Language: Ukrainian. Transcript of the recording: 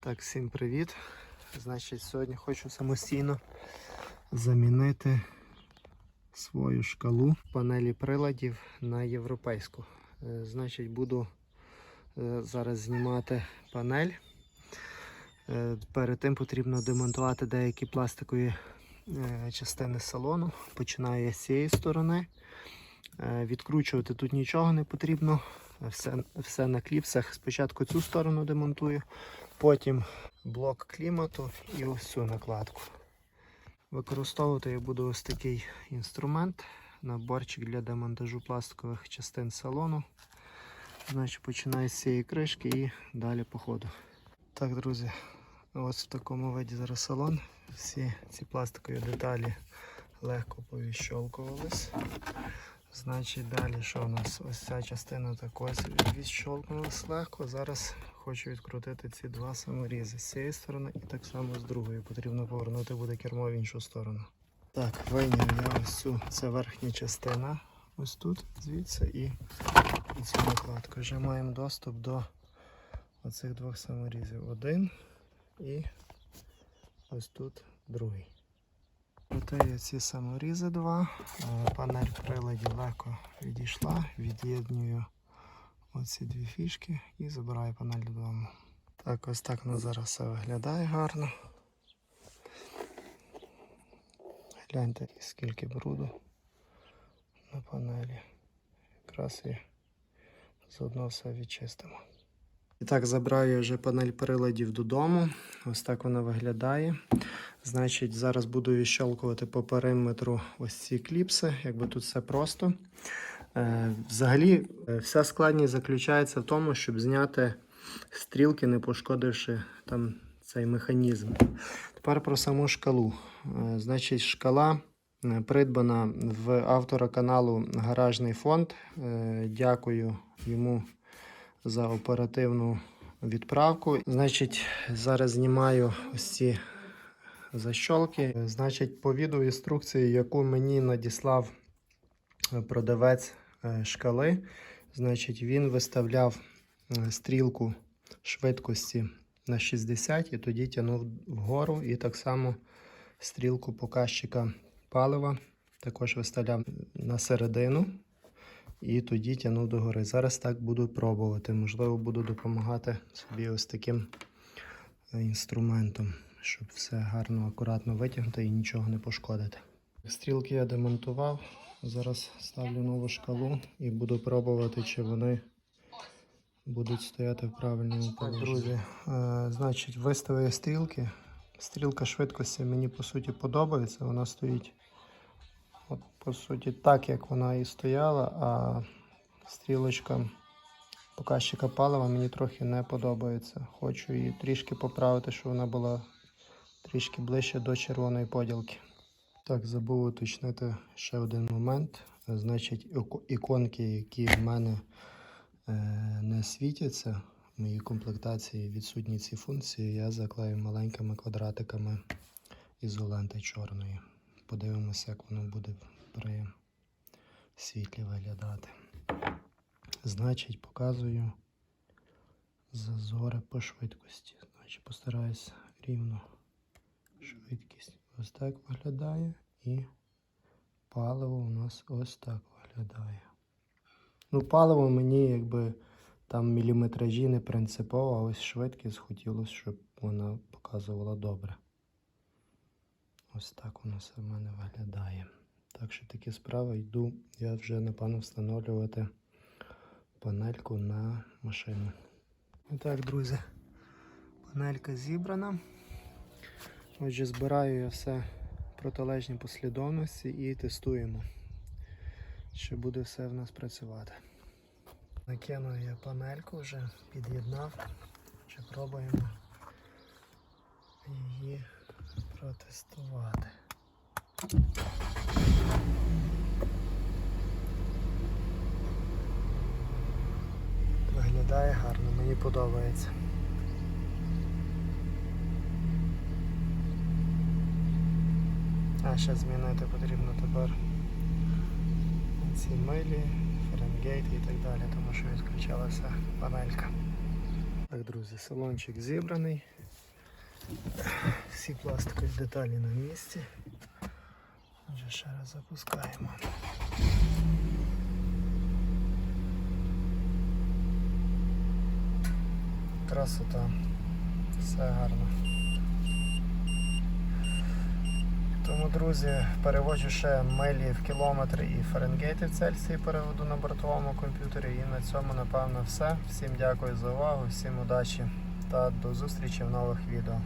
Так, всім привіт. Значить, сьогодні хочу самостійно замінити свою шкалу панелі приладів на європейську. Е, Значить, буду е, зараз знімати панель. Е, Перед тим потрібно демонтувати деякі пластикові частини салону. Починаю я з цієї сторони. Відкручувати тут нічого не потрібно. Все, все на кліпсах. Спочатку цю сторону демонтую, потім блок клімату і ось цю накладку. Використовувати я буду ось такий інструмент, наборчик для демонтажу пластикових частин салону. Значить, починаю з цієї кришки і далі по ходу. Так, друзі, ось в такому виді зараз салон. Всі ці пластикові деталі легко повіщолкувались. Значить, далі що у нас? Ось ця частина також відщолкнулась легко. Зараз хочу відкрутити ці два саморізи з цієї сторони і так само з другої. Потрібно повернути буде кермо в іншу сторону. Так, вийняв я ось цю, це верхня частина. Ось тут, звідси і, і цю накладку. Вже маємо доступ до оцих двох саморізів. Один і ось тут другий. Крутаю ці саморізи два. Е, Панель приладів легко відійшла, від'єднюю оці дві фішки і забираю панель додому. Так, ось так воно зараз все виглядає гарно. Гляньте, скільки бруду на панелі. Якраз і заодно все відчистимо. І так, забрав я вже панель приладів додому. Ось так вона виглядає. Значить, зараз буду відщолкувати по периметру ось ці кліпси, якби тут все просто. Е, взагалі, е, вся складність заключається в тому, щоб зняти стрілки, не пошкодивши там цей механізм. Тепер про саму шкалу. Е, значить, шкала придбана в автора каналу Гаражний фонд. Дякую йому за оперативну відправку. Значить, зараз знімаю ось ці защолки. Значить, по відеоінструкції, яку мені надіслав е, продавець е, шкали, значить, він виставляв е, стрілку швидкості на 60 і тоді тягнув вгору. І так само стрілку показчика палива також виставляв на середину і тоді тягнув догори. Зараз так буду пробувати. Можливо, буду допомагати собі ось таким інструментом, щоб все гарно, акуратно витягнути і нічого не пошкодити. Стрілки я демонтував. Зараз ставлю нову шкалу і буду пробувати, чи вони будуть стояти в правильному положенні. Друзі, е, значить, виставив я стрілки. Стрілка швидкості мені по суті подобається. Вона стоїть От, по суті, так як вона і стояла, а стрілочка показчика палива мені трохи не подобається. Хочу її трішки поправити, щоб вона була трішки ближче до червоної поділки. Так, забув уточнити ще один момент. Значить, іконки, які в мене е, не світяться, в моїй комплектації відсутні ці функції, я заклею маленькими квадратиками ізоленти чорної. Подивимося, як воно буде при світлі виглядати. Значить, показую зазори по швидкості. Значить, постараюсь рівно. Ось так виглядає. І паливо у нас ось так виглядає. Ну, паливо мені якби там міліметражі не принципово, а ось швидкість хотілося, щоб вона показувала добре. Ось так воно все в мене виглядає. Так що такі справи йду. Я вже напевно встановлювати панельку на машину. І так, друзі, панелька зібрана. Отже, збираю я все в протилежній послідовності і тестуємо, чи буде все в нас працювати. Накинув я панельку вже, під'єднав, чи пробуємо її протестувати. Виглядає гарно, мені подобається. А ще змінити потрібно тепер ці милі, фаренгейт і так далі, тому що відключалася панелька. Так, друзі, салончик зібраний. Всі пластикові деталі на місці. Отже, ще раз запускаємо. Красота. Все гарно. Тому, друзі, переводжу ще милі в кілометри і Фаренгейти в Цельсії переведу на бортовому комп'ютері. І на цьому, напевно, все. Всім дякую за увагу, всім удачі та до зустрічі в нових відео.